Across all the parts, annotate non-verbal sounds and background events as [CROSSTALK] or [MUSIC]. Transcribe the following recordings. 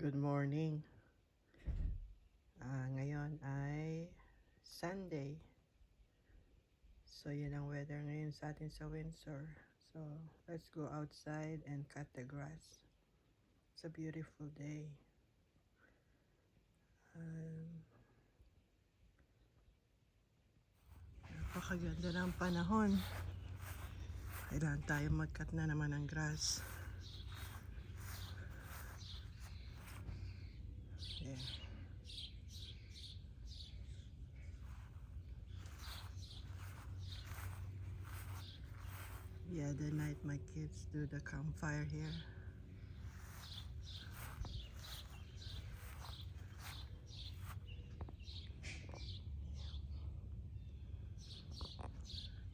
Good morning. Ah, ngayon ay Sunday. So, yan ang weather ngayon sa atin sa Windsor. So, let's go outside and cut the grass. It's a beautiful day. Um, napakaganda ng panahon. Kailangan tayo mag-cut na naman ng grass. Yeah. The night my kids do the campfire here.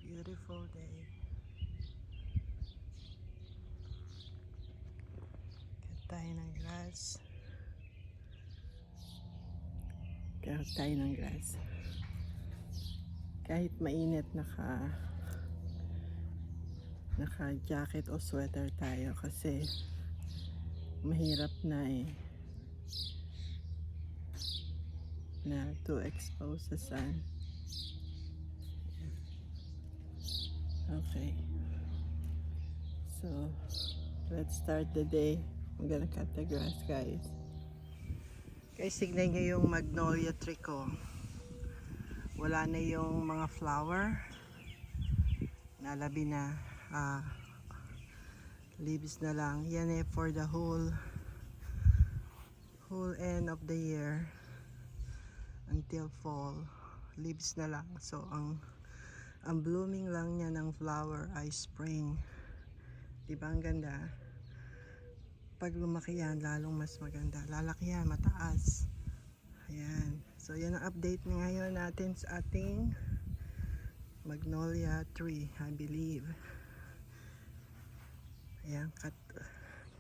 Beautiful day. Cut tayo ng grass. Cut tayo ng grass. Kahit mainit naka naka jacket o sweater tayo kasi mahirap na eh na to expose the sun. Okay. So, let's start the day. I'm gonna cut the grass, guys. Guys, tignan nyo yung magnolia tree ko. Wala na yung mga flower. Nalabi na. Ah, leaves na lang. Yan eh for the whole whole end of the year until fall. Leaves na lang. So, ang ang blooming lang niya ng flower ay spring. Di ba ang ganda? Pag lumaki yan, lalong mas maganda. Lalaki yan, mataas. Ayan. So, yan ang update na ngayon natin sa ating magnolia tree, I believe. Ayan, cut.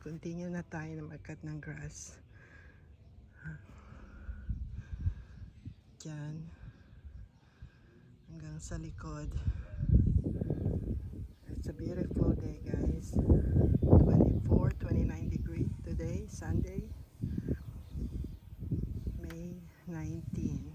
Continue na tayo na mag-cut ng grass. Diyan. Hanggang sa likod. It's a beautiful day, guys. 24, 29 degree today, Sunday, May 19.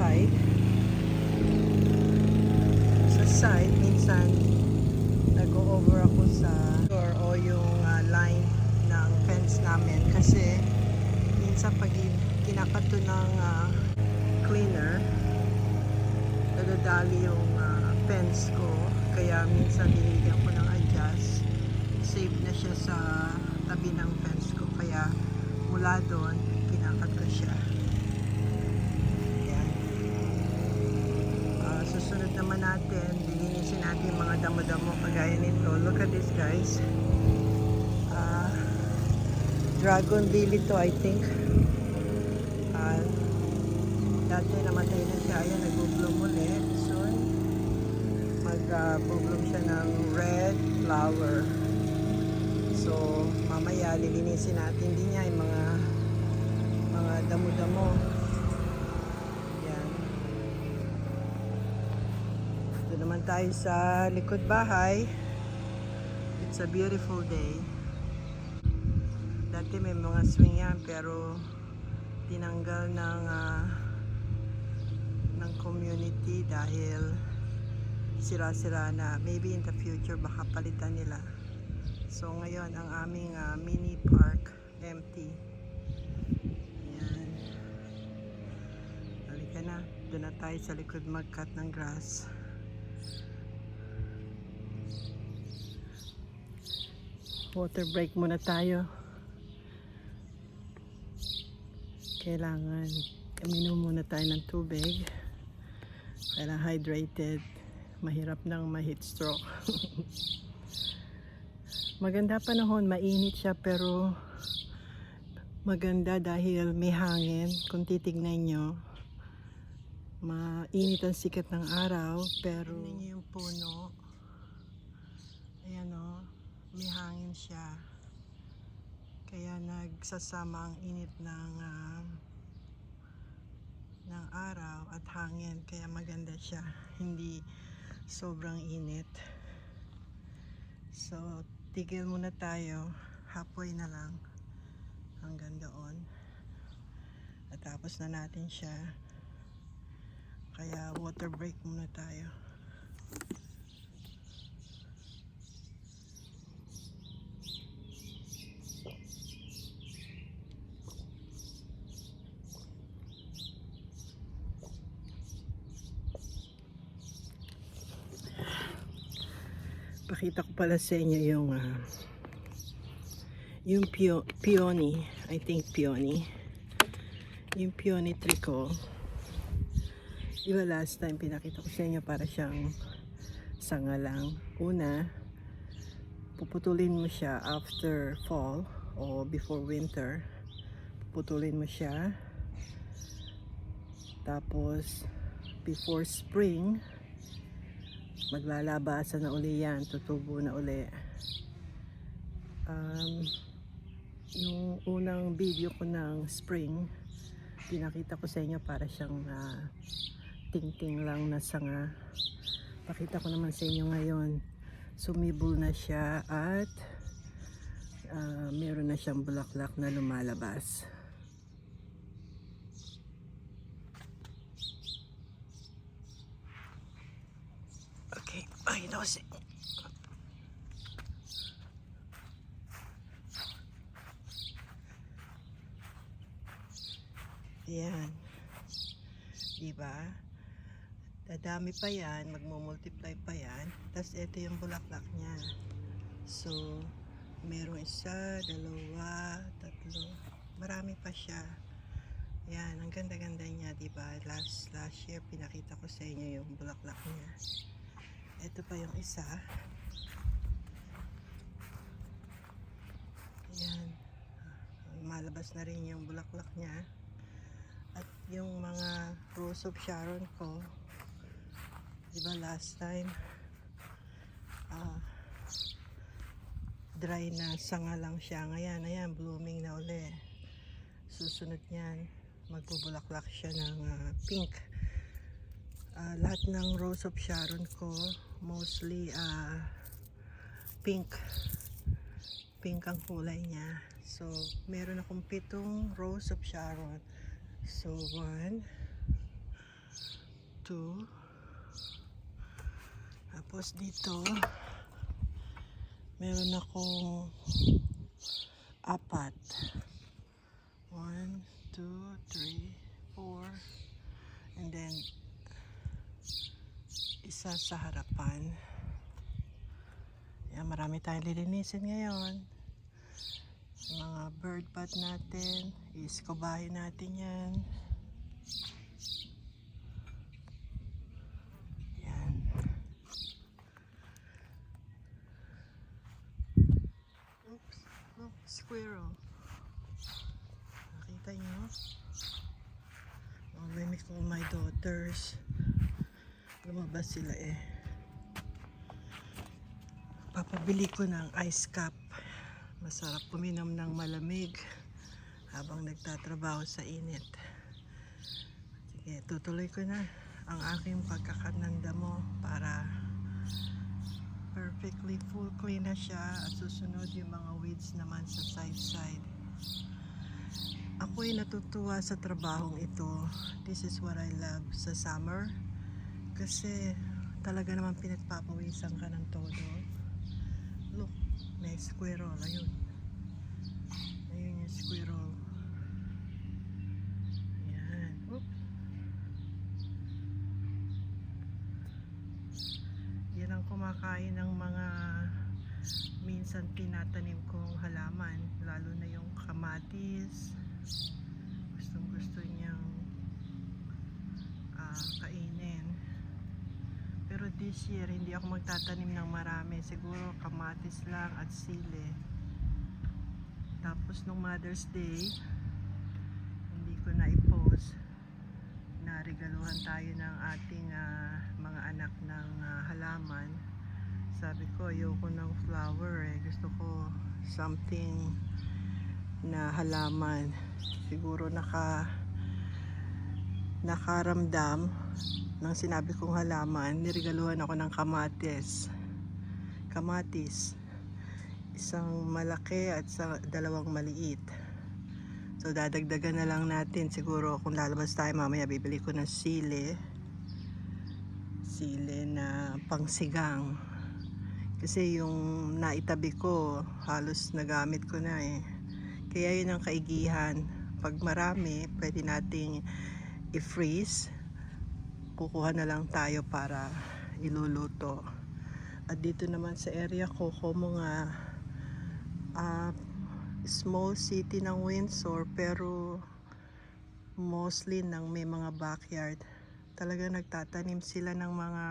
Side. Sa side, minsan nag-over ako sa door o yung ah, line ng fence namin. Kasi minsan pag kinakato ng ah, cleaner nadadali yung ah, fence ko. Kaya minsan binigyan ko ng adjust. Safe na siya sa tabi ng fence ko. Kaya mula doon kinakat ko siya Susunod naman natin lilinisin natin mga damo-damo kagaya nito. Look at this guys. Ah, dragon lily to I think. Ah, dati namatay na siya. Ayan nag-bloom ulit soon mag-bloom siya ng red flower. So mamaya lilinisin natin. Din niya yung mga mga damo-damo yan naman tayo sa likod bahay. It's a beautiful day. Dati may mga swing yan pero tinanggal ng ah, ng community dahil sira-sira na. Maybe in the future baka palitan nila. So ngayon ang aming ah, mini park empty. Yan halika na. Doon na tayo sa likod mag-cut ng grass water break muna tayo. Kailangan uminom muna tayo ng tubig. Kailangan hydrated. Mahirap nang ma-heat stroke. [LAUGHS] Maganda panahon. Mainit siya pero maganda dahil may hangin. Kung titignan nyo mainit ang sikat ng araw pero tingnan yung puno. Ayan o may hangin siya. Kaya nagsasama ang init ng ah, ng araw at hangin. Kaya maganda siya. Hindi sobrang init. So tigil muna tayo. Halfway na lang. Hanggang doon. At tapos na natin siya. Kaya water break muna tayo pakita ko pala sa inyo yung ah, yung pio, peony I think peony. Yung peony tree ko. Di ba last time pinakita ko sa inyo para siyang sanga lang? Una puputulin mo siya after fall o before winter. Puputulin mo siya. Tapos before spring maglalabasan na uli yan, tutubo na uli. Um, yung unang video ko ng spring, pinakita ko sa inyo para siyang ah, ting-ting lang na sanga. Pakita ko naman sa inyo ngayon, sumibol na siya at ah, meron na siyang bulaklak na lumalabas. Okay, ay nosy. Yan. Diba? Dadami pa yan, magmumultiply pa yan. Tapos ito yung bulaklak niya. So, merong isa, dalawa, tatlo. Marami pa siya. Yan, ang ganda-ganda niya, di ba? Last last year pinakita ko sa inyo yung bulaklak niya. Ito pa yung isa. Yan. Malabas na rin yung bulaklak niya. Yung mga rose of Sharon ko, di ba last time, ah, dry na sanga lang siya. Ngayon, ayan, blooming na uli. Susunod niyan, magbubulaklak siya ng ah, pink. Ah, lahat ng Rose of Sharon ko, mostly ah, pink. Pink ang kulay niya. So, meron akong pitong Rose of Sharon. So, one, two. Tapos dito, meron akong apat. One, two, three, four. And then, isa sa harapan. Yan, marami tayong lilinisin ngayon. Mga bird bath natin. Iskobahin natin yan. Yan. Oops. Look, squirrel. Nakita nyo? Oh, let me call my daughters. Lumabas sila eh. Papabili ko ng ice cup. Masarap kuminom ng malamig habang nagtatrabaho sa init. Sige, tutuloy ko na ang aking pagkakananda mo para perfectly full clean na siya at susunod yung mga weeds naman sa side side. Ako'y natutuwa sa trabahong ito. This is what I love sa summer kasi talaga naman pinagpapawisan ka ng todo. Look, may squirrel. Ayun. Ayun yung squirrel. Yan. Oop. Kumakain ng mga minsan tinatanim kong halaman. Lalo na yung kamatis. Gustong gusto niyang ah, kainin. Pero this year, hindi ako magtatanim ng marami. Siguro kamatis lang at sili. Tapos nung Mother's Day, hindi ko na i-post. Naregaluhan tayo ng ating ah, mga anak ng ah, halaman. Sabi ko, ayoko ng flower eh. Gusto ko something na halaman. Siguro naka nakaramdam nang sinabi kong halaman, niregaluhan ako ng kamatis. Kamatis. Isang malaki at sa dalawang maliit. So dadagdagan na lang natin siguro kung lalabas tayo mamaya bibili ko ng sili. Sili na pangsigang. Kasi yung naitabi ko halos nagamit ko na eh. Kaya yun ang kaigihan. Pag marami, pwede nating i-freeze kukuha na lang tayo para iluluto. At dito naman sa area ko, como nga ah, small city ng Windsor pero mostly ng may mga backyard. Talaga nagtatanim sila ng mga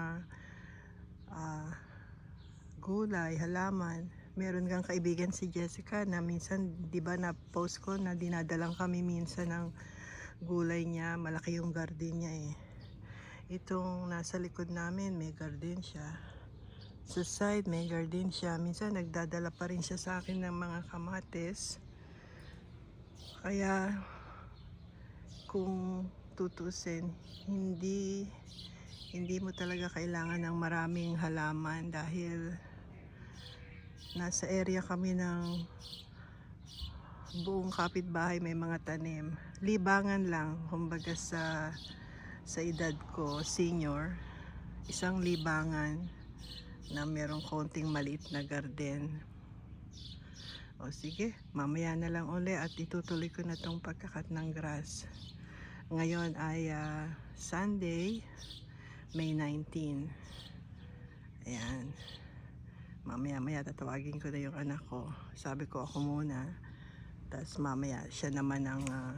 gulay, halaman. Meron kang kaibigan si Jessica na minsan, di ba na post ko na dinadalang kami minsan ng gulay niya. Malaki yung garden niya eh. Itong nasa likod namin, may garden siya. Sa side, may garden siya. Minsan, nagdadala pa rin siya sa akin ng mga kamates. Kaya, kung tutusin, hindi hindi mo talaga kailangan ng maraming halaman dahil nasa area kami ng buong kapitbahay may mga tanim. Libangan lang, kumbaga sa sa edad ko, senior, isang libangan na merong konting maliit na garden. O sige, mamaya na lang uli at itutuloy ko na tong pagkakat ng grass. Ngayon ay ah, Sunday, May 19. Ayan. Mamaya-maya tatawagin ko na yung anak ko. Sabi ko ako muna. Tapos mamaya siya naman ang ah,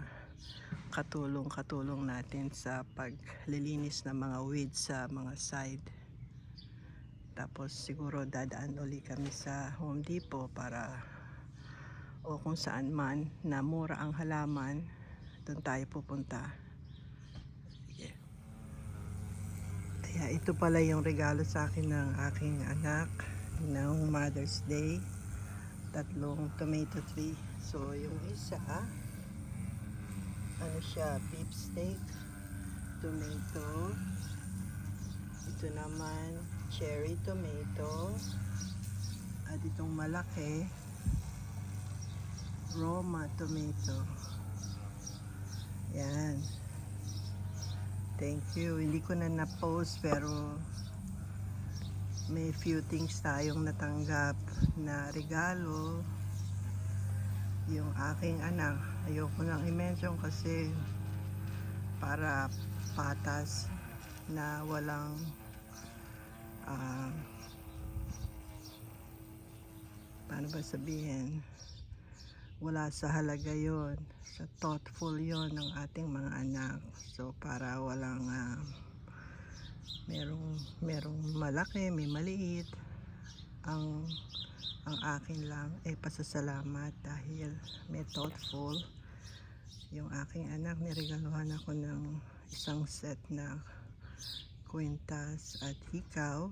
katulong-katulong natin sa paglilinis ng mga weeds sa mga side. Tapos siguro dadaan uli kami sa Home Depot para o kung saan man na mura ang halaman, doon tayo pupunta. Sige. Kaya ito pala yung regalo sa akin ng aking anak ng Mother's Day. Tatlong tomato tree. So yung isa, ano siya, beef steak, tomato, ito naman, cherry tomato, at itong malaki, Roma tomato. Yan. Thank you. Hindi ko na na-post pero may few things tayong natanggap na regalo. Yung aking anak, ayoko nang i-mention kasi para patas na walang ah, paano ba sabihin wala sa halaga yon sa thoughtful yon ng ating mga anak so para walang ah, merong merong malaki may maliit. Ang ang akin lang ay pasasalamat dahil may thoughtful. Yung aking anak niregaluhan ako ng isang set na kwintas at hikaw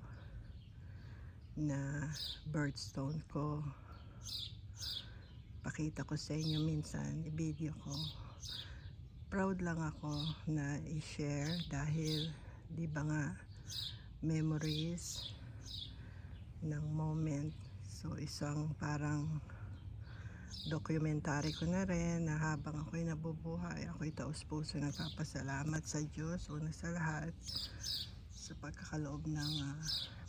na birdstone ko. Pakita ko sa inyo minsan i-video ko. Proud lang ako na i-share dahil di ba nga? Memories ng moment. So isang parang documentary ko na rin na habang ako'y nabubuhay ako'y taos puso nagpapasalamat sa Diyos una sa lahat sa pagkakaloob ng ah,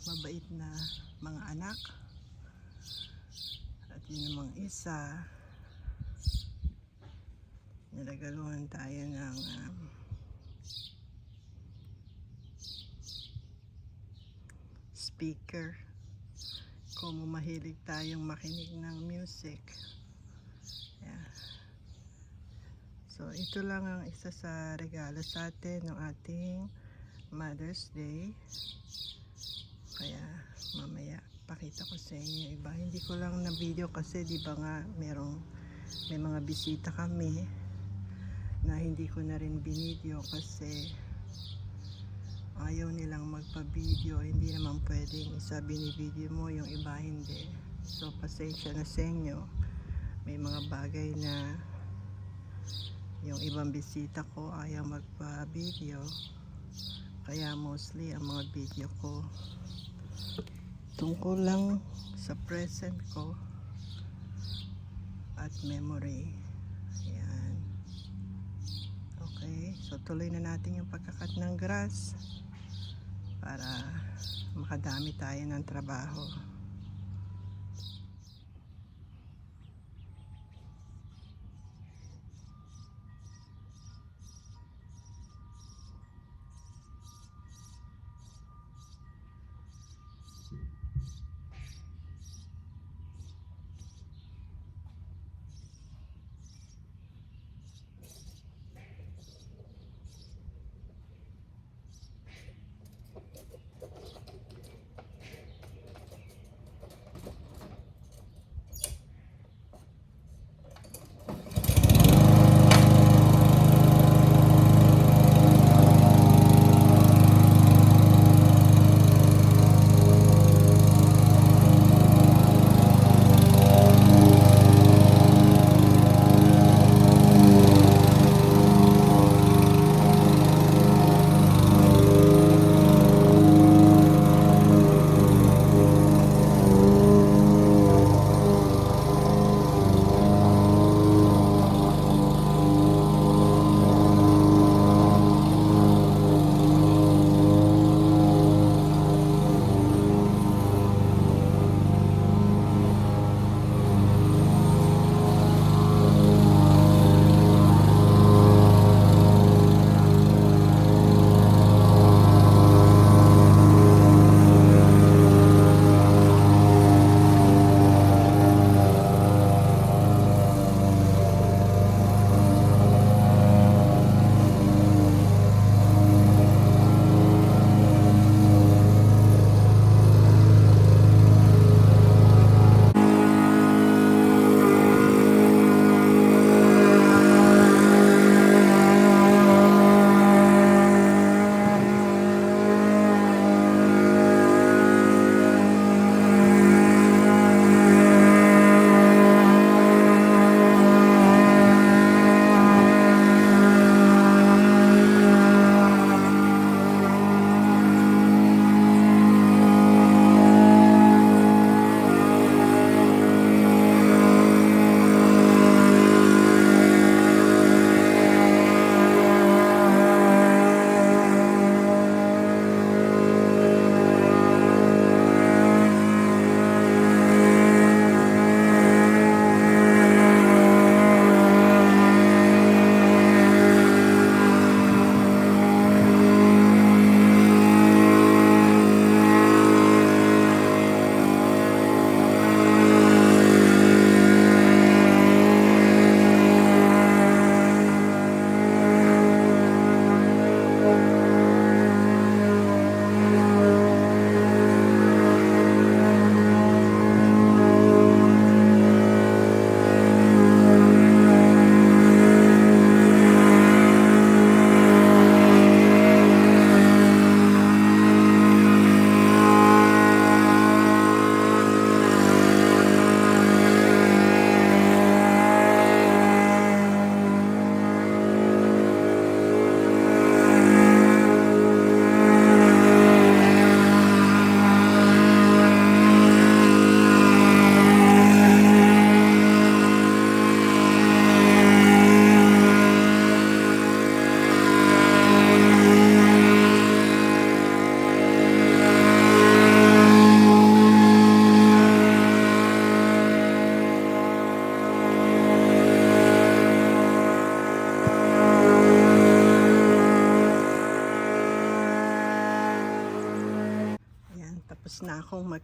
mabait na mga anak. At yun namang isa nilagaluhan tayo ng um, speaker. Kung mahilig tayong makinig ng music. Yeah. so ito lang ang isa sa regalo sa atin ng ating Mother's Day. Kaya mamaya pakita ko sa inyo iba. Hindi ko lang na video kasi di ba nga merong may mga bisita kami na hindi ko na rin binidyo kasi ayaw nilang magpa-video hindi naman pwedeng isa binibideo mo yung iba hindi. So pasensya na sa inyo. May mga bagay na yung ibang bisita ko ayaw magpa-video. Kaya mostly ang mga video ko tungkol lang sa present ko at memory. Ayan. Okay so tuloy na natin yung pagkakat ng grass para makadami tayo ng trabaho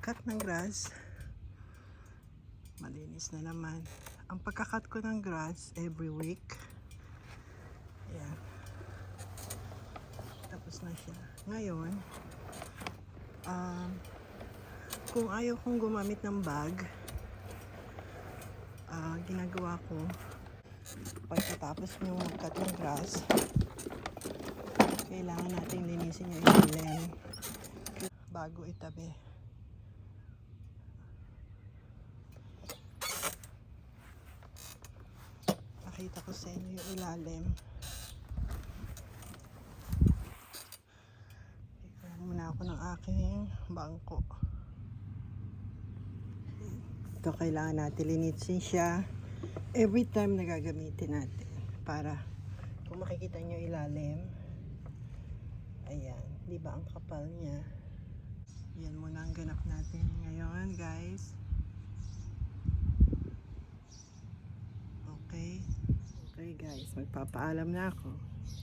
mag-cut ng grass. Malinis na naman. Ang pagkakat ko ng grass every week. Ayan. Tapos na siya. Ngayon, um, kung ayaw kong gumamit ng bag, ah, ginagawa ko, pagkatapos nyo mag-cut ng grass, kailangan nating linisin yung ilalim bago itabi. Pakita ko sa inyo yung ilalim. Ikaw muna ako ng aking bangko. Ito kailangan natin linisin siya every time na gagamitin natin para kung makikita nyo ilalim ayan, di ba ang kapal niya yan muna ang ganap natin ngayon guys okay okay guys magpapaalam na ako.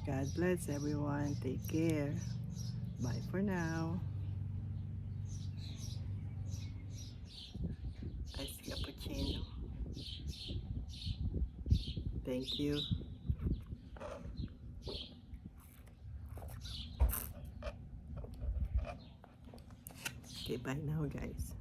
God bless everyone. Take care. Bye for now. Ice cappuccino. Thank you. Okay, bye now, guys.